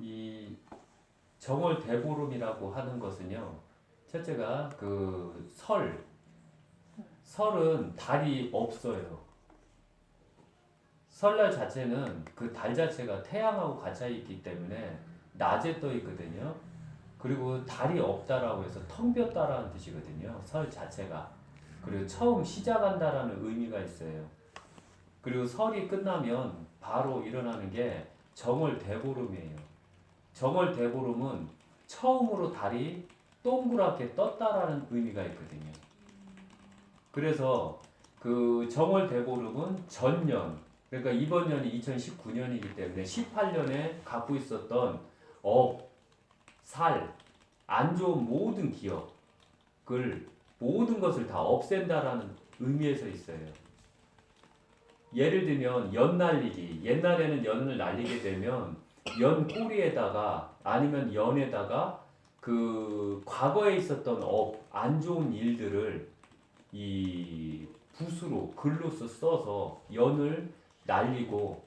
이 정월 대보름이라고 하는 것은요. 첫째가 그 설, 설은 달이 없어요. 설날 자체는 그 달 자체가 태양하고 갇혀 있기 때문에 낮에 떠 있거든요. 그리고 달이 없다라고 해서 텅 비었다라는 뜻이거든요. 설 자체가. 그리고 처음 시작한다라는 의미가 있어요. 그리고 설이 끝나면 바로 일어나는 게 정월 대보름이에요. 정월 대보름은 처음으로 달이 동그랗게 떴다라는 의미가 있거든요. 그래서 그 정월 대보름은 전년 그러니까 이번 년이 2019년이기 때문에 18년에 갖고 있었던 업, 살, 안 좋은 모든 기억을 모든 것을 다 없앤다라는 의미에서 있어요. 예를 들면 연 날리기. 옛날에는 연을 날리게 되면 연 꼬리에다가 아니면 연에다가 그 과거에 있었던 업, 안 좋은 일들을 이 붓으로 글로써 써서 연을 날리고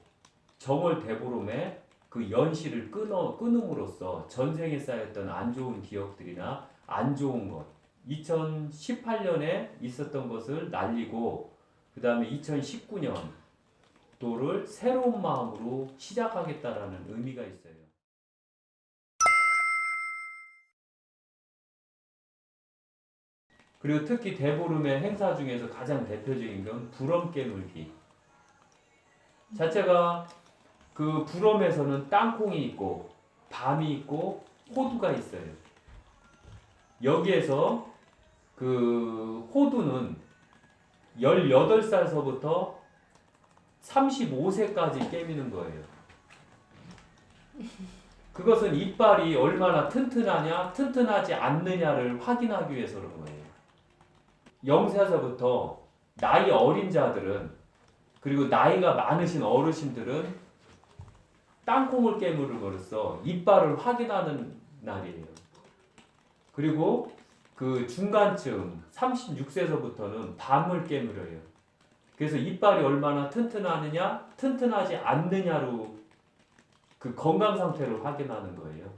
정월 대보름에 그 연실을 끊어 끊음으로써 전생에 쌓였던 안 좋은 기억들이나 안 좋은 것 2018년에 있었던 것을 날리고 그 다음에 2019년 도를 새로운 마음으로 시작하겠다라는 의미가 있어요. 그리고 특히 대보름의 행사 중에서 가장 대표적인 건 부럼 깨물기. 자체가 그 부럼에서는 땅콩이 있고 밤이 있고 호두가 있어요. 여기에서 그 호두는 18살서부터 35세까지 깨미는 거예요. 그것은 이빨이 얼마나 튼튼하냐, 튼튼하지 않느냐를 확인하기 위해서 그런 거예요. 0세서부터 나이 어린 자들은 그리고 나이가 많으신 어르신들은 땅콩을 깨물음으로써 이빨을 확인하는 날이에요. 그리고 그 중간층 36세서부터는 밤을 깨물어요. 그래서 이빨이 얼마나 튼튼하느냐, 튼튼하지 않느냐로 그 건강 상태를 확인하는 거예요.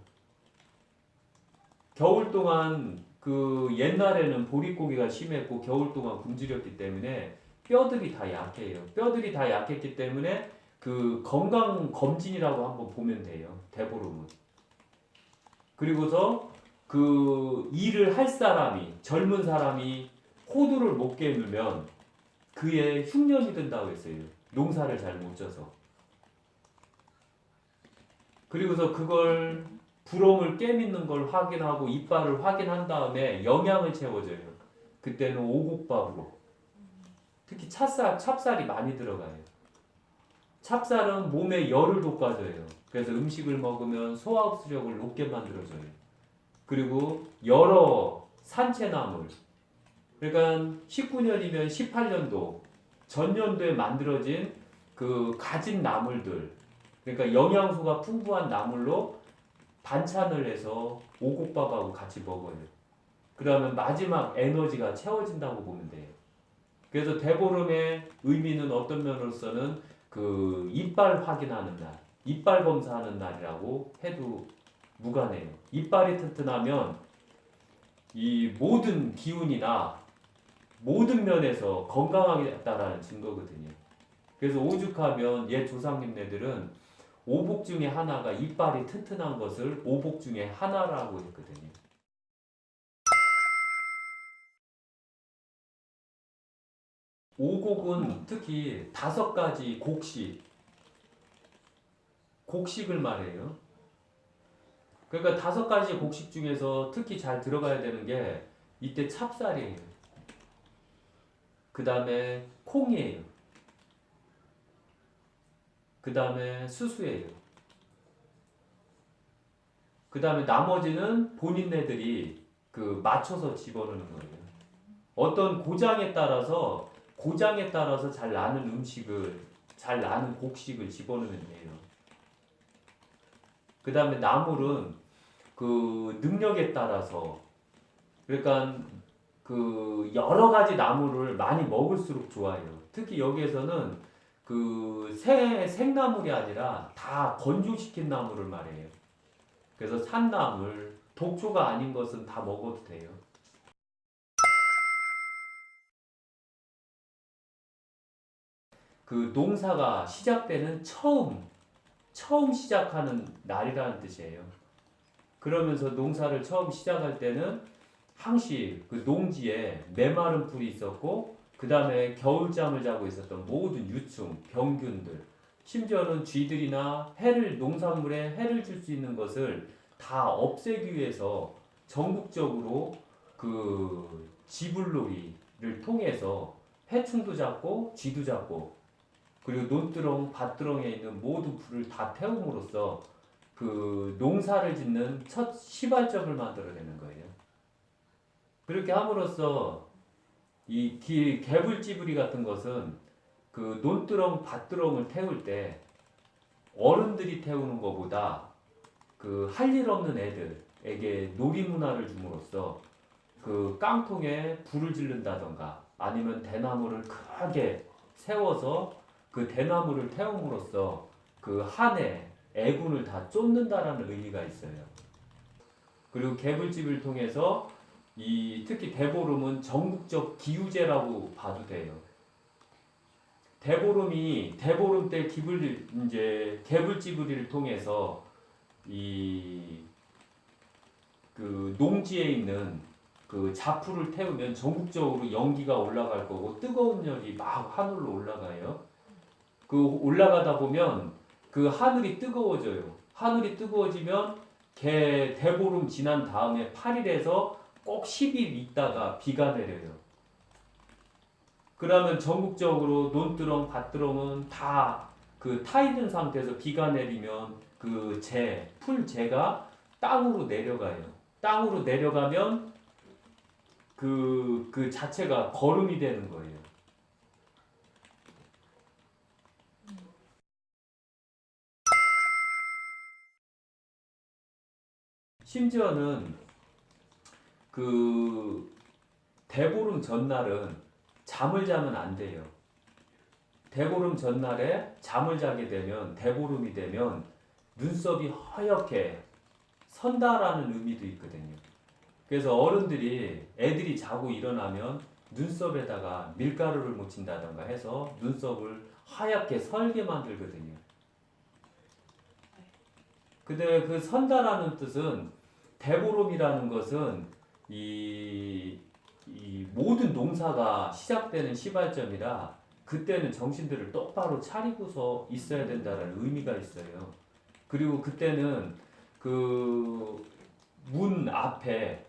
겨울 동안 그 옛날에는 보릿고기가 심했고 겨울 동안 굶주렸기 때문에 뼈들이 다 약해요. 뼈들이 다 약했기 때문에 그 건강 검진이라고 한번 보면 돼요. 대보름은. 그리고서 그 일을 할 사람이 젊은 사람이 호두를 못 깨물면 그의 흉년이 든다고 했어요. 농사를 잘 못 져서. 그리고서 그걸 부럼을 깨밌는 걸 확인하고 이빨을 확인한 다음에 영양을 채워줘요. 그때는 오곡밥으로. 특히 찹쌀, 찹쌀이 많이 들어가요. 찹쌀은 몸에 열을 돋궈줘요. 그래서 음식을 먹으면 소화흡수력을 높게 만들어줘요. 그리고 여러 산채나물. 그러니까 19년이면 18년도 전년도에 만들어진 그 가진 나물들. 그러니까 영양소가 풍부한 나물로 반찬을 해서 오곡밥하고 같이 먹어요. 그러면 마지막 에너지가 채워진다고 보면 돼요. 그래서 대보름의 의미는 어떤 면으로서는 그 이빨 확인하는 날, 이빨 검사하는 날이라고 해도 무관해요. 이빨이 튼튼하면 이 모든 기운이나 모든 면에서 건강하겠다라는 증거거든요. 그래서 오죽하면 옛 조상님네들은 오복 중에 하나가 이빨이 튼튼한 것을 오복 중에 하나라고 했거든요. 오곡은 특히 다섯 가지 곡식, 곡식을 말해요. 그러니까 다섯 가지 곡식 중에서 특히 잘 들어가야 되는 게 이때 찹쌀이에요. 그 다음에 콩이에요. 그 다음에 수수예요. 그 다음에 나머지는 본인네들이 그 맞춰서 집어넣는 거예요. 어떤 고장에 따라서 고장에 따라서 잘 나는 음식을 잘 나는 곡식을 집어넣으면 돼요. 그 다음에 나물은 그 능력에 따라서 그러니까 그 여러 가지 나물을 많이 먹을수록 좋아요. 특히 여기에서는 그 생, 생나물이 아니라 다 건조시킨 나물을 말해요. 그래서 산나물, 독초가 아닌 것은 다 먹어도 돼요. 그 농사가 시작되는 처음, 처음 시작하는 날이라는 뜻이에요. 그러면서 농사를 처음 시작할 때는 항시 그 농지에 메마른 풀이 있었고 그 다음에 겨울잠을 자고 있었던 모든 유충, 병균들, 심지어는 쥐들이나 해를 농산물에 해를 줄 수 있는 것을 다 없애기 위해서 전국적으로 그 지불놀이를 통해서 해충도 잡고 쥐도 잡고 그리고 논두렁, 밭두렁에 있는 모든 풀을 다 태움으로써 그 농사를 짓는 첫 시발점을 만들어내는 거예요. 그렇게 함으로써 이 기- 개불지브리 같은 것은 그 논두렁, 밭두렁을 태울 때 어른들이 태우는 것보다 그 할 일 없는 애들에게 놀이 문화를 줌으로써 그 깡통에 불을 지른다던가 아니면 대나무를 크게 세워서 그 대나무를 태움으로써 그 한해 애군을 다 쫓는다라는 의미가 있어요. 그리고 개불집을 통해서 이 특히 대보름은 전국적 기우제라고 봐도 돼요. 대보름이 대보름 때 기불 이제 개불지불이를 통해서 이 그 농지에 있는 그 자풀을 태우면 전국적으로 연기가 올라갈 거고 뜨거운 열이 막 하늘로 올라가요. 그 올라가다 보면 그 하늘이 뜨거워져요. 하늘이 뜨거워지면 개 대보름 지난 다음에 8일에서 꼭 10일 있다가 비가 내려요. 그러면 전국적으로 논두렁, 밭두렁은 다 그 타 있는 상태에서 비가 내리면 그 재, 풀재가 땅으로 내려가요. 땅으로 내려가면 그, 그 자체가 거름이 되는 거예요. 심지어는 그 대보름 전날은 잠을 자면 안 돼요. 대보름 전날에 잠을 자게 되면 대보름이 되면 눈썹이 허옇게 선다라는 의미도 있거든요. 그래서 어른들이 애들이 자고 일어나면 눈썹에다가 밀가루를 묻힌다던가 해서 눈썹을 하얗게 설게 만들거든요. 근데 그 선다라는 뜻은 대보름이라는 것은 이, 이 모든 농사가 시작되는 시발점이라 그때는 정신들을 똑바로 차리고서 있어야 된다는 의미가 있어요. 그리고 그때는 그 문 앞에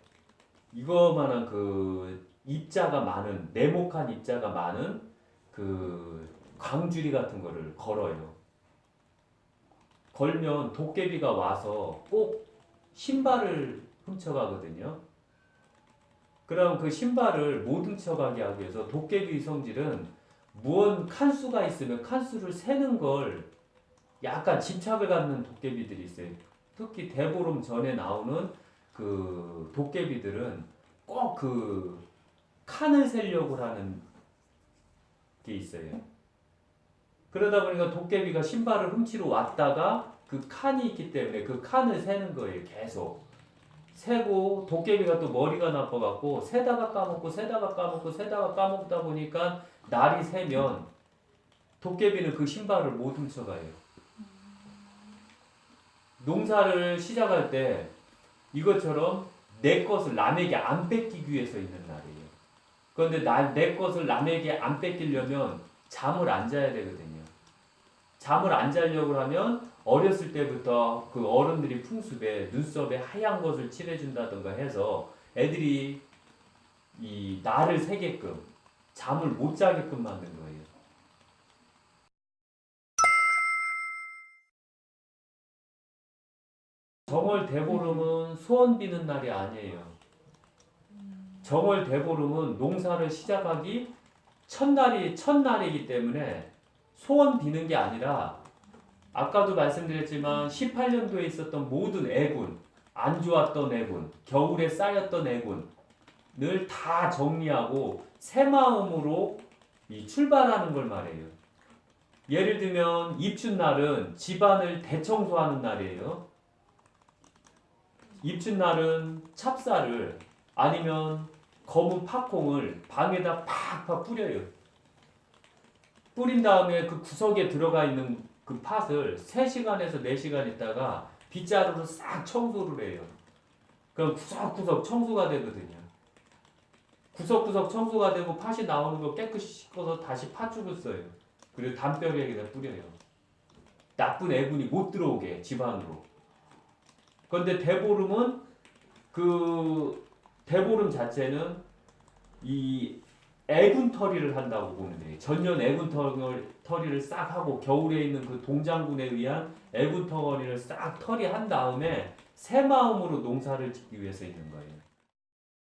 이거만한 그 입자가 많은 네모칸 입자가 많은 그 광주리 같은 거를 걸어요. 걸면 도깨비가 와서 꼭 신발을 훔쳐가거든요. 그럼 그 신발을 못 훔쳐가게 하기 위해서 도깨비 성질은 무언 칸수가 있으면 칸수를 세는 걸 약간 집착을 갖는 도깨비들이 있어요. 특히 대보름 전에 나오는 그 도깨비들은 꼭 그 칸을 세려고 하는 게 있어요. 그러다 보니까 도깨비가 신발을 훔치러 왔다가 그 칸이 있기 때문에 그 칸을 세는 거예요. 계속. 세고 도깨비가 또 머리가 나빠갖고 세다가 까먹고 세다가 까먹고 세다가 까먹다 보니까 날이 새면 도깨비는 그 신발을 못 훔쳐가요. 농사를 시작할 때 이것처럼 내 것을 남에게 안 뺏기기 위해서 있는 날이에요. 그런데 나, 내 것을 남에게 안 뺏기려면 잠을 안 자야 되거든요. 잠을 안 자려고 하면 어렸을 때부터 그 어른들이 풍습에 눈썹에 하얀 것을 칠해준다던가 해서 애들이 이 날을 새게끔 잠을 못 자게끔 만든 거예요. 정월 대보름은 소원 비는 날이 아니에요. 정월 대보름은 농사를 시작하기 첫날이 첫날이기 때문에 소원 비는 게 아니라 아까도 말씀드렸지만 18년도에 있었던 모든 애군 안 좋았던 애군 겨울에 쌓였던 애군을 다 정리하고 새 마음으로 이 출발하는 걸 말해요. 예를 들면 입춘날은 집안을 대청소하는 날이에요. 입춘날은 찹쌀을 아니면 검은 팥콩을 방에다 팍팍 뿌려요. 뿌린 다음에 그 구석에 들어가 있는 그 팥을 3시간에서 4시간 있다가 빗자루로 싹 청소를 해요. 그럼 구석구석 청소가 되거든요. 구석구석 청소가 되고 팥이 나오는 거 깨끗이 씻어서 다시 팥죽을 써요. 그리고 담벼락에다 뿌려요. 나쁜 애군이 못 들어오게 집 안으로. 그런데 대보름은 그 대보름 자체는 이 애군 털이를 한다고 보면 돼요. 전년 애군 털을, 털이를 싹 하고 겨울에 있는 그 동장군에 의한 애군 털이를 싹 털이한 다음에 새 마음으로 농사를 짓기 위해서 있는 거예요.